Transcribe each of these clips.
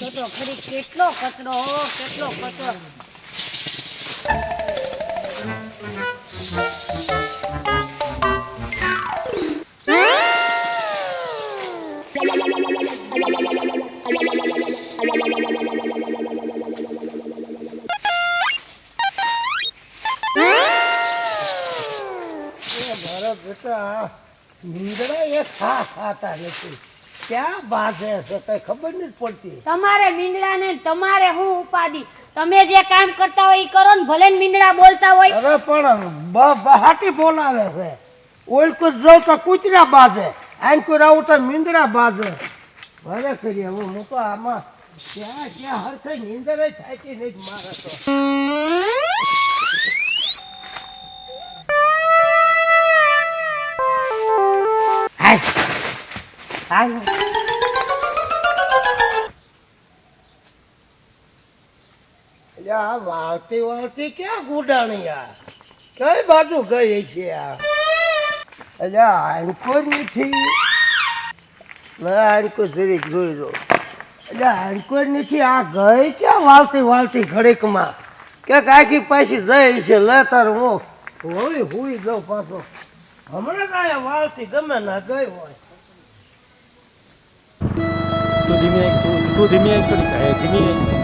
તો તો ખરી કેટલો કચરો કેટલો કચરો. મારા બેટા નીંદડા એ ખા ખાતા નથી ક્યાં ભાષે છે? કઈ ખબર નથી પડતી. તમારે મીંડળા ને તમારે હું ઉપાડી? તમે જે કામ કરતા હોય એ કરો ને ભલે મીંદડા બોલતા હોય. અરે પણ હાટી બહાટી બોલાવે છે. ઓલકો જાઉં તો કૂતરા બાજે આંકુર આવું તો મીંદડા બાજે ભલે કરીએ હું હું તો આમાં ક્યાં ક્યાં હરખે નીંદર કે નહીં મારે તો. હાય એટલે આ વાળતી વાળતી ક્યાં ગુડાણી આ? કઈ બાજુ ગઈ છે આ? એટલે આંકો નથી. લે આંકો જરીક જોઈ દો એટલે આંકો નથી. આ ગઈ ક્યાં વાળતી વાળતી ઘડીકમાં? કે આખી પાછી જઈ છે. લે, તાર હું હોઈ હુઈ જાઉં પાછો. હમણાં કાંઈ વાળતી ગમે ના ગઈ હોય. ધીમી આંખ તું ધીમી આંખ હે ધીમી આંખ.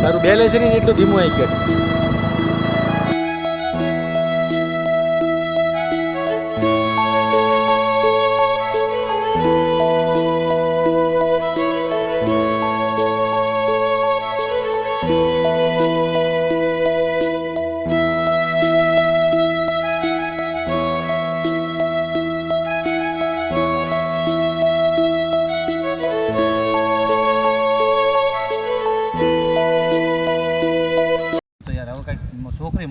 તારું બેલેન્સ નહીં એટલું ધીમું આંખ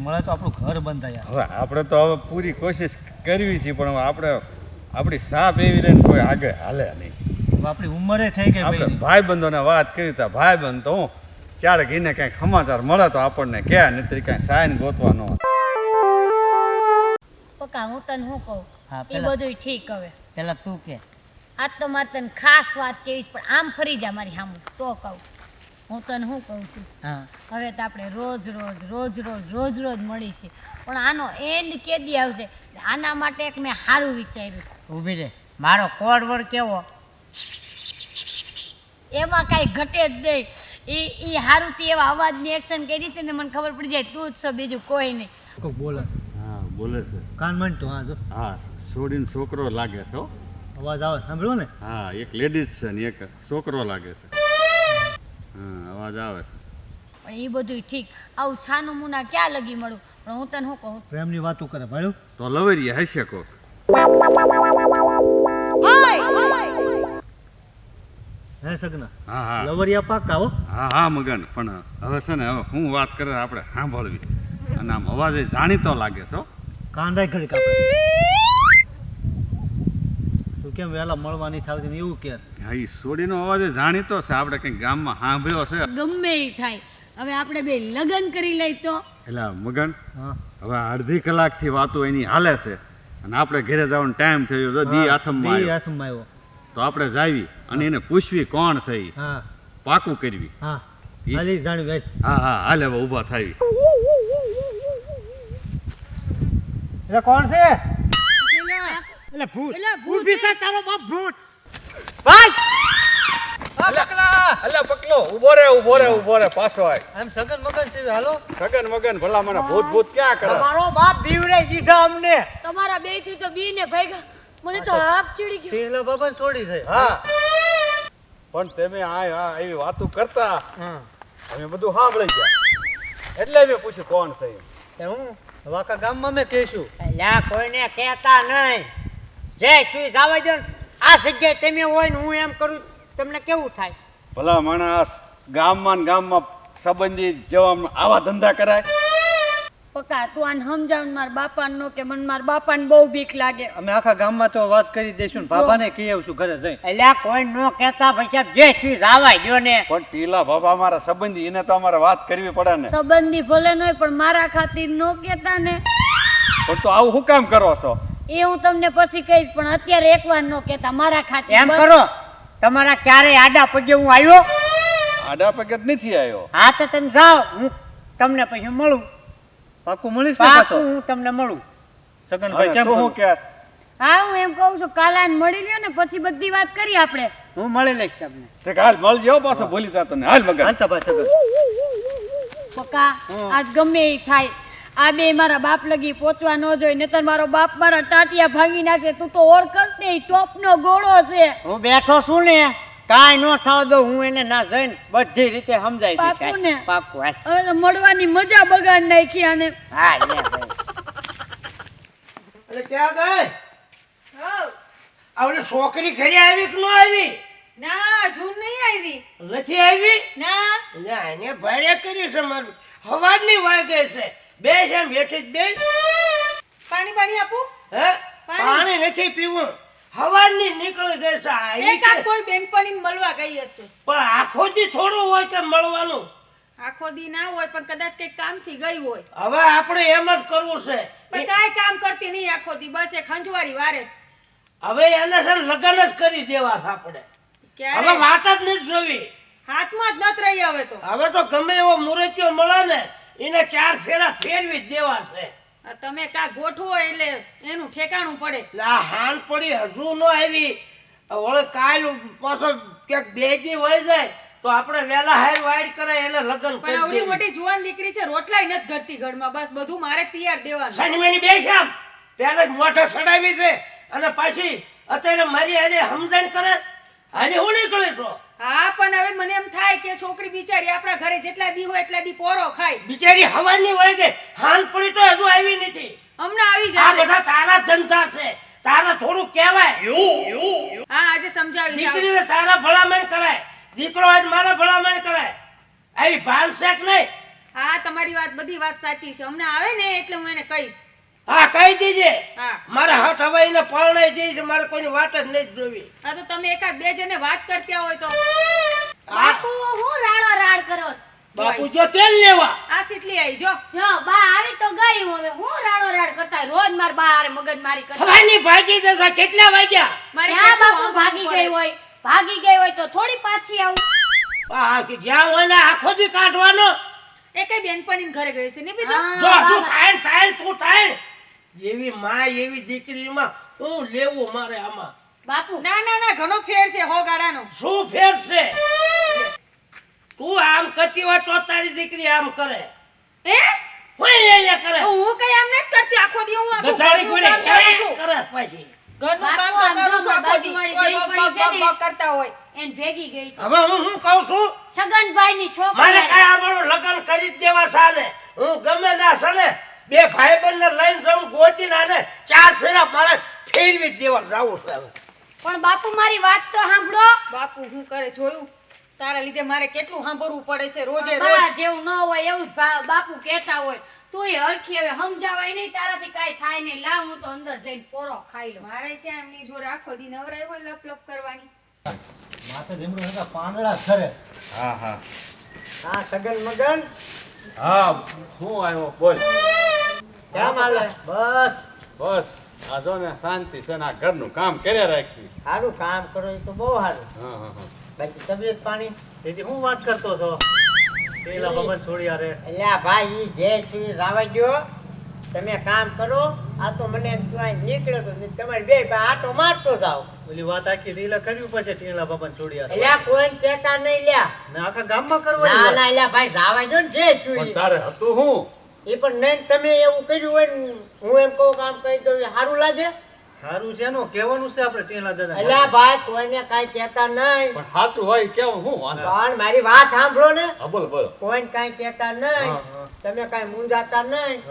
મળે તો આપણું ઘર બંધ થાય હવે આપણે તો હવે પૂરી કોશિશ કરવી છે પણ હવે આપણે આપણી સાપ એવી રહીને કોઈ આગળ હાલે નહીં. આપણી ઉંમરે થઈ ગઈ આપણે ભાઈ બંધોને વાત કરી તો ભાઈ બંધ તો હું ક્યારેક એને કાંઈક સમાચાર મળે તો આપણને કે નહીં કાંઈ સાઈન ગોતવાનો. પકા હું તને શું કહું? હા, એ બધું ઠીક હવે. પેલા તું કે. આજ તો મારે તને ખાસ વાત કેવી છે પણ આમ ફરી જા મારી સામું તો કહું. હું તને શું કહું છું? હા. હવે તો આપણે રોજ રોજ રોજ રોજ રોજ રોજ મળીશું પણ આનો એન્ડ કેદી આવશે? આના માટે એક મેં સારું વિચાર્યું. ઊભી રે. મારો કોડ વર્ડ કેવો? એમાં કાંઈ ઘટે જ નહીં. એ એ સારું તે એવા અવાજની એક્શન કરી છે ને મને ખબર પડી જાય તું જ છો બીજું કોઈ નહીં. બોલે. હા બોલે છે. કાન મંડતું હા જો. હા છોડીને છોકરો લાગે છે હો. અવાજ આવે સાંભળો ને? હા એક લેડીઝ છે ને એક છોકરો લાગે છે. અવાજ આવે છે. પણ એ બધું ઠીક. આવું છાનું મુના ક્યાં લગી મળું? પણ હું તને શું કહું? પ્રેમની વાતો કરે ભાઈ તો લવેરી હશે કોક હે સગના? હા હા. લવરિયા પાકા હો. હા હા મગન. પણ હવે છે ને હવે હું વાત કરે આપણે સાંભળવી. અને આમ અવાજ જાણીતો લાગે છે હો. ઘડી તું કેમ વહેલા મળવાની થાવતી ને એવું કે. હા એ સોડીનો અવાજ જાણીતો છે. આપણે કંઈક ગામમાં સાંભળ્યો છે ગમે એ થાય. હવે આપણે બે લગન કરી લઈ તો. એટલે મગન હવે અડધી કલાકથી વાતો એની હાલે છે. અને આપણે ઘરે જવાનો ટાઈમ થયો તો દી હાથમાં દી. હાથમાં આવ્યો. તો આપણે જાવી અને એને પૂછવી કોણ છે એ હા. પાકું કરવી. હા. હાલી જાણી ભાઈ હા હા હાલે ઊભા ઊભા થાવી. એટલે કોણ છે? એટલે ભૂત. તારો બાપ ભૂત. અલ્યા પકલો. ઊભો રે ઊભો રે ઊભો રે પાછો આય. આમ સગન મગન છે હાલો. સગન મગન ભલા મને ભૂત ભૂત ક્યાં કરે? તમારો બાપ બીવરે દીધા અમને. તમારા બેથી તો બી ને ભાઈ મને તો હાફ ચીડી ગયો. તેલા બાબા છોડી છે. હા. પણ તમે આ આ એવી વાતો કરતા હા. અમે બધું સાંભળી ગયા. એટલે મેં પૂછ્યું કોણ છે. હું? વાકા ગામમાં મેં કહીશું. લ્યા કોઈને કહેતા નહીં. જે તું જવા દો આ જગ્યાએ તમે હોય ને હું એમ કરું તમને કેવું થાય? ભલા માણસ ગામમાં ને ગામમાં સંબંધી જવા આવા ધંધા કરાય? પકા તું આને સમજાવ માર બાપા નો કે મને બાપા ને બહુ બીક લાગે. અમે આખા ગામમાં તો વાત કરી દઈશું ને બાબાને કહી આવશું ઘરે જઈ એટલે કોઈ ન કહેતા ભાઈ સાહેબ જે તું જવા દો ને. પણ ટીલા બાપા અમારા સંબંધી એને તો અમારે વાત કરવી પડે ને. સંબંધી ભલે ન હોય પણ મારા ખાतिर નો કેતા ને. પણ તો આવું હું કામ કરો છો? એ હું તમને પછી કહીશ પણ અત્યારે એકવાર નો કે મારા ખાતે એમ કરો તમારા ક્યારેય આડા પગે હું આવ્યો? આડા પગે જ નથી આવ્યો. હા તો તમે જાઓ હું તમને પછી મળું. પાકું મળીશ ને પાકું હું તમને મળું. સગનભાઈ ભાઈ કેમ હું કે હા હું એમ કહું છું કાલાને મળી લ્યો ને પછી બધી વાત કરી આપણે. હું મળી લઈશ તમને. તે કે હાલ મળજે પાછો ભૂલી જતો ને હાલ મગન હાલ સગન. પકા આજ ગમે એ થાય. આ બે મારા બાપ લગી પહોંચવા ન જોઈએ નતર મારો બાપ મારા ટાટિયા ભાંગી નાખશે તું તો ઓળખસ ને ટોપનો ગોળો છે. હું બેઠો છું ને કાઈ નો થવા દો હું એને ના જઈને બધી રીતે સમજાઈ દઈશ. પાકું ને? પાકું હવે તો મળવાની મજા બગાડ નાખી આને. હા લે એટલે ક્યાં ગઈ? આપણે છોકરી ઘરે આવી કે ન આવી? ના જૂન નહીં આવી. નથી આવી? ના. ના આને ભારે કરી છે મારું. નહીં વાગે છે. બે એમ હેઠી જ બેસ પાણી પાણી આપું. હે? પાણી. નથી પીવું. હવારની નીકળી ગઈ છે એકાદ કોઈ બેનપણી મળવા ગઈ હશે. પણ આખો દી થોડું હોય કે મળવાનું. આખો દી ના હોય પણ કદાચ કઈ કામથી ગઈ હોય. હવે આપણે એમ જ કરવું છે. પણ કાઈ કામ કરતી નહીં આખો દી બસ એ ખંજવારી વારે છે. હવે એને છે લગન જ કરી દેવા છે આપણે. હવે વાત જ નથી જોવી. હાથમાં જ નત રહી હવે તો. હવે તો ગમે એવો મુરતિયો મળે ને એને ચાર ફેરા ફેરવી જ દેવા છે. તમે કા ગોઠવો એટલે એનું ઠેકાણું પડે. લા આ હાન પડી હજુ ન આવી. હવે કાલ પાછો ક્યાંક બેજી હોય જાય તો આપણે વેલા હાર વાઈડ કરે એને લગન પણ આવડી મોટી જુવાન દીકરી છે રોટલાય નથી ઘડતી ઘરમાં. બસ બધું મારે તૈયાર દેવાનું. શનિમાની બે શ્યામ પહેલા જ મોઢે સડાવી છે અને પાછી અત્યારે મારી હારે સમજણ કરે. હાલી હું નીકળી તો હા પણ હવે મને એમ થાય કે છોકરી બિચારી આપણા ઘરે જેટલા દી હોય એટલા દી પોરો ખાય. બિચારી હવાની હોય છે. હાલ પડી તો હજુ આવી નથી. હમણાં આવી આ બધા તારા ધંધા છે. તારા થોડું કહેવાય. હા આજે સમજાવી. દીકરીને તારા ભલામણ કરાય. દીકરો આજ મારા ભલામણ કરાય. આવી શેખ નહીં. હા તમારી વાત બધી વાત સાચી છે. હમણાં આવે ને એટલે હું એને કહીશ. હા કહી દીજે. મારા હાથ હવાઈને પરણાઈ જઈ છે મારે કોઈની વાત જ નહીં જોવી. હા તો તમે એકાદ બે જને વાત કરતા હોય તો. બાપુ હું રાડો રાડ કરો બાપુ જો તેલ લેવા. આ સીટલી આવી જો. જો બા આવી તો ગઈ હવે. હું રાડો રાડ કરતા રોજ માર બા મગજ મારી કરતા હવાની ભાગી જશે કેટલા વાગ્યા? મારે ક્યાં બાપુ ભાગી ગઈ હોય ભાગી ગઈ હોય તો થોડી પાછી આવું. આ કે જ્યાં હોય ને આખો દી કાઢવાનો. પડે. એ કઈ બેનપણીને ઘરે ગઈ છે ને બીજો જો તું થાય થાય તું થાય જેવી માં એવી દીકરીમાં હું લેવું મારે આમાં? બાપુ. ના ના ના ઘણો ફેર છે હો ગાડાનો. શું ફેર છે? તું આમ કરતી હોય તો તારી દીકરી આમ કરે. એ હું એ કરે. હું કઈ આમ નથી કરતી? આખો દી હું આખો ગધાડી ગોળી. કરે પાછી. ઘરનું કામ તો કરું છું આખો દી. કોઈ બક બેનપણી છે બક બક ને. બક કરતા હોય. એને ભેગી ગઈ. હવે હું શું કહું છું? છગનભાઈ ની મારે છોકરી કઈ આપણું લગ્ન કરી જ દેવા સાને હું ગમે ના સને બે ભાઈ બંને લઈને જાઉં ગોતી ને ચાર ફેરા મારે ફેરવી દેવા જાવું છે હવે. પણ બાપુ મારી વાત તો સાંભળો. બાપુ હું કરે? જોયું? તારા લીધે મારે કેટલું સાંભળવું પડે છે રોજે રોજ. જેવું ન હોય એવું બાપુ કહેતા હોય. તુંય હરખી હવે સમજાવાય નહીં તારાથી કઈ થાય નહીં. લાવ હું તો અંદર જઈને પોરો ખાઈ લઉં. મારે ત્યાં એમની જોડે આખો દી નવરાય હોય લપ લપ કરવાની? માથે જમરૂ હતા પાંદડા ખરે હા હા. હા સગન મગન? હા શું આવ્યો. બોલ. કેમ હાલે? બસ. બસ આ જો ને શાંતિ છે ને આ ઘરનું કામ કર્યા રાખ્યું સારું કામ કરો એ તો બહુ સારું હા હા હા. બાકી તબિયત પાણી? તેથી હું વાત કરતો હતો? પેલા બાબા છોડી અલ્યા ભાઈ ઈ જે છે રાવા દ્યો તમે કામ કરો આ તો મને નીકળ્યો તો તમારે બે ભાઈ આટો મારતો જાઓ. ઓલી વાત આખી રીલા કરવી પડશે ટીલા બાબા છોડી અલ્યા કોઈને કહેતા નહીં લ્યા. ને આખા ગામમાં ના કરવાની ના અલ્યા ભાઈ રાવા જો ને જે પણ તારે હતું હું? એ પણ નહીં તમે એવું કર્યું હોય ને હું એમ કહું કામ કહી દઉં સારું લાગે? સારું છે નો કહેવાનું છે આપણે ટીલા દાદા અલ્યા ભાઈ કોઈને કાઈ કહેતા નહીં. પણ સાચું હોય કેવું હું પણ મારી વાત સાંભળો ને. બોલ બોલ. કોઈને કઈ કહેતા નહીં. તમે કાઈ મૂંઝાતા નહીં.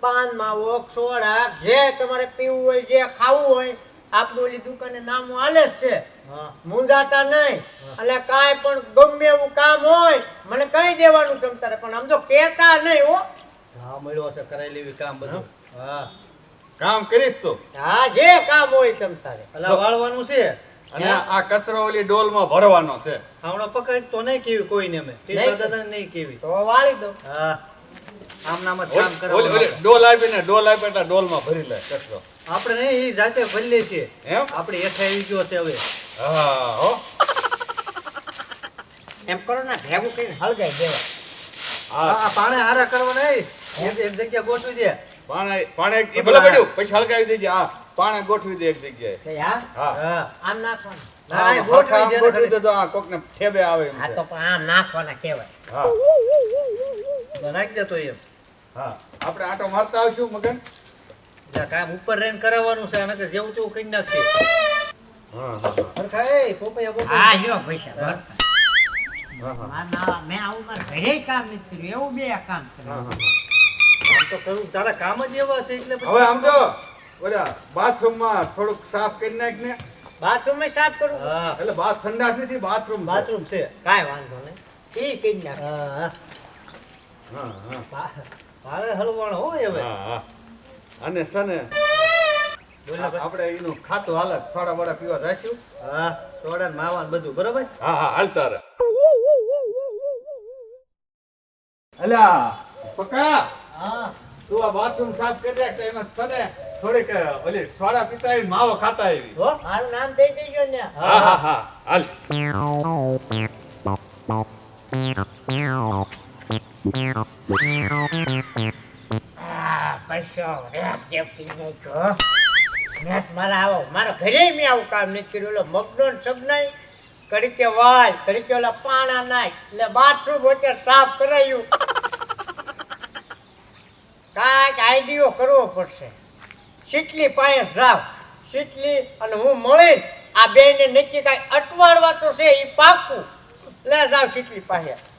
પાન માવો સોડા જે તમારે પીવું હોય જે ખાવું હોય આપણું ઓલી દુકાને નામ હાલે જ છે. હા. મૂંઝાતા નહીં. એટલે કાંઈ પણ ગમે એવું કામ હોય મને કહી દેવાનું તમ તારે પણ આમ તો કહેતા નહીં હો. હા મળ્યો છે કરાઈ લેવી કામ બધું. હા. કામ કરીશ તું. હા જે કામ હોય તમ તારે. એટલે વાળવાનું છે? અને આ કચરો ઓલી ડોલમાં ભરવાનો છે. હમણાં પકડ તો નહીં કેવી કોઈને મેં દાદા નહીં કેવી. તો વાળી દો. હા. આમ નામ જ કામ ઓલી- ઓલી ઓલી કરવાનું ડોલ આપે એટલે ડોલમાં ભરી લે કચરો આપણે નહીં એ જાતે ભરીએ છીએ. એમ? આપણે હેઠે આવી ગયો છે હવે. હા હો. એમ કરો ને ભેગું કરીને હળગાઈ દેવા. હા. આ પાણે હારા કરવા નહીં એક એક જગ્યા ગોઠવી દે. પાણે પાણે એક- ભલે પડ્યું પછી હળગાવી દેજે. હા પાણે ગોઠવી દે એક જગ્યાએ. હા? હા. હા. આમ ના, ગોઠવી દે ગોઠવી દે તો આ કોકને ઠેબે આવે આ છે. તો આમ નાખવાના કહેવાય. હા. નાખી દેતો એમ. હા આપણે આટો મારતા આવશું મગન. કામ ઉપર રહીને કરાવવાનું છે અને જેવું તેવું કરી નાખશે હા હા. એ પોપૈયા હા જો પૈસા મેં આવું મારા ઘરે કામ નથી કર્યું એવું બે કામ કર્યું. આમ તો કરું તારા કામ જ એવા છે એટલે હવે આમ તો ઓલા બાથરૂમમાં થોડુંક સાફ કરી નાખ ને. બાથરૂમ સાફ કરું? હા. એટલે બાથ સંડાસ નથી બાથરૂમ છે. બાથરૂમ છે. કાંઈ વાંધો નહીં. એ કરી નાખ. હા. ભારે હલવાણો હોય હવે. હા હા. અને છે ને બોલો આપણે એનું ખાતું હાલત સોડા વડા પીવા જઈશું. હા સોડા માવા ને બધું બરોબર? હા હા હાલતા અલ્યા પકા. હા. તું આ બાથરૂમ સાફ કરી રાખ એમાં છે ને થોડીક ઓલી સોડા પીતા આવી માવો ખાતા આવી. હો મારું નામ દઈ દેજો ને. હા હા હા હાલ. મારા ને આઈડિયો કરવો પડશે. શીતલી પાસે જાવ. અને હું મળીને આ બેને નક્કી કાંઈ અટવાડવા તો છે એ પાકું. લે જાવ શીટલી પાસે.